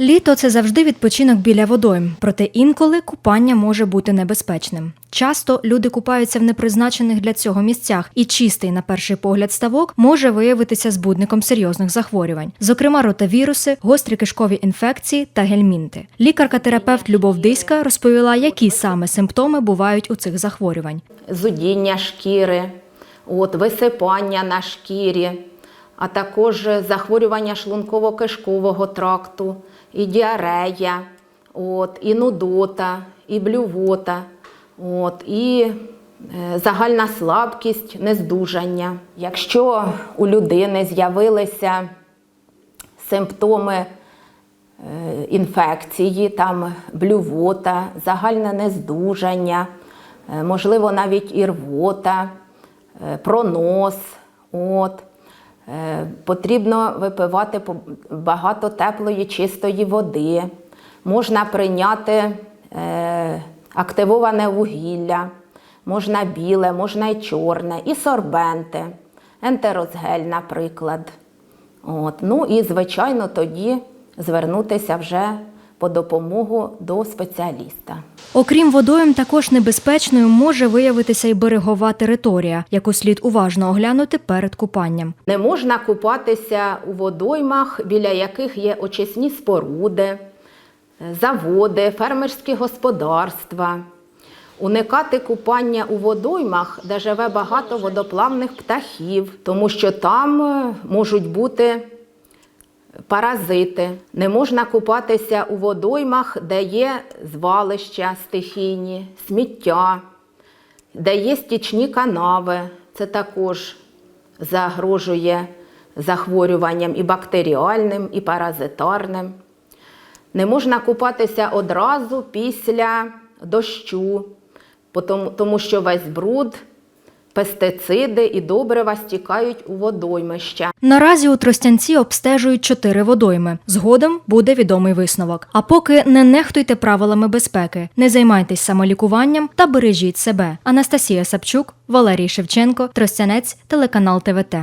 Літо це завжди відпочинок біля водойм, проте інколи купання може бути небезпечним. Часто люди купаються в непризначених для цього місцях, і чистий, на перший погляд, ставок може виявитися збудником серйозних захворювань, зокрема ротавіруси, гострі кишкові інфекції та гельмінти. Лікарка-терапевт Любов Диська розповіла, які саме симптоми бувають у цих захворювань. зудіння шкіри, от, висипання на шкірі, а також захворювання шлунково-кишкового тракту, і діарея, от, і нудота, і блювота, от, і е, загальна слабкість, нездужання. Якщо у людини з'явилися симптоми е, інфекції, там блювота, загальне нездужання, е, можливо, навіть і рвота, пронос. От. Е, Потрібно випивати багато теплої, чистої води. Можна прийняти е, активоване вугілля, можна біле, можна і чорне, і сорбенти, ентерозгель, наприклад. От. Ну і, звичайно, тоді звернутися вже по допомогу до спеціаліста. Окрім водойм, також небезпечною може виявитися і берегова територія, яку слід уважно оглянути перед купанням. Не можна купатися у водоймах, біля яких є очисні споруди, заводи, фермерські господарства. Уникати купання у водоймах, де живе багато водоплавних птахів, тому що там е, можуть бути паразити. Не можна купатися у водоймах, де є звалища стихійні, сміття, де є стічні канави. Це також загрожує захворюванням і бактеріальним, і паразитарним. Не можна купатися одразу після дощу, тому- що весь бруд, пестициди і добрива стікають у водоймища. Наразі у Тростянці обстежують чотири водойми. Згодом буде відомий висновок. А поки не нехтуйте правилами безпеки, не займайтесь самолікуванням та бережіть себе. Анастасія Сапчук, Валерій Шевченко, Тростянець, телеканал ТВТ.